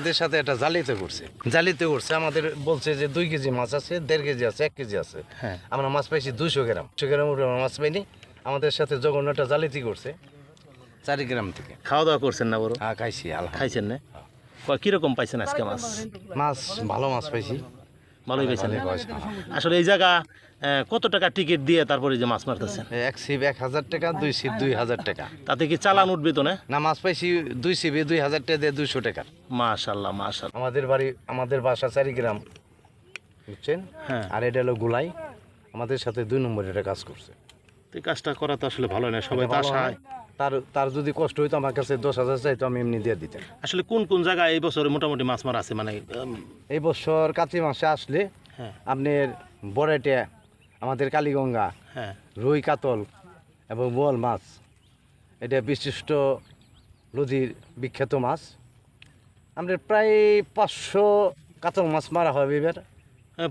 আমাদের সাথে একটা জালিতে করছে। জালিতে করছে। আমাদের বলছে যে দুই কেজি মাছ আছে দেড় কেজি আছে এক কেজি আছে। হ্যাঁ। আমরা মাছ পাইছি দুশো গ্রাম। দুশো গ্রাম উপরে আমরা মাছ পাইনি। আমাদের সাথে জঘন্য একটা জালিতি করছে। চারি গ্রাম থেকে। খাওয়া দাওয়া করছেন না বড়? হ্যাঁ খাইছি আলহামদুলিল্লাহ। খাইছেন না? কয় কীরকম পাইছেন আজকে মাছ? মাছ ভালো মাছ পাইছি। ভালোই পাইছেন। আসলে এই জায়গা কত টাকা টিকিট দিয়ে তারপরে যে মাছ মারতেছেন? এক সিপ এক হাজার টাকা দুই সিপ দুই হাজার টাকা। তাতে কি চালান উঠবে তো না? না মাছ পাইছি দুই সিপে দুই হাজার টাকা দিয়ে দুইশো টাকার মাশাল্লাহ মাশাল্লাহ। আমাদের বাড়ি আমাদের বাসা চারি গ্রাম বুঝছেন? হ্যাঁ। আর এটা হলো গুলাই। আমাদের সাথে দুই নম্বর এটা কাজ করছে। তো এই কাজটা করা তো আসলে ভালো না সবাই তো তার তার যদি কষ্ট হইতো আমার কাছে দশ হাজার চাইতো আমি এমনি দিয়ে দিতাম। আসলে কোন কোন জায়গায় এই বছরে মোটামুটি মাছ মারা আছে? মানে এই বছর কাতি মাসে আসলে হ্যাঁ। আপনার বড়েটে আমাদের কালীগঙ্গা হ্যাঁ। রুই কাতল এবং বোয়াল মাছ। এটা বিশিষ্ট নদীর বিখ্যাত মাছ। আমাদের প্রায় পাঁচশো কাতল মাছ মারা হবে এবার। হ্যাঁ,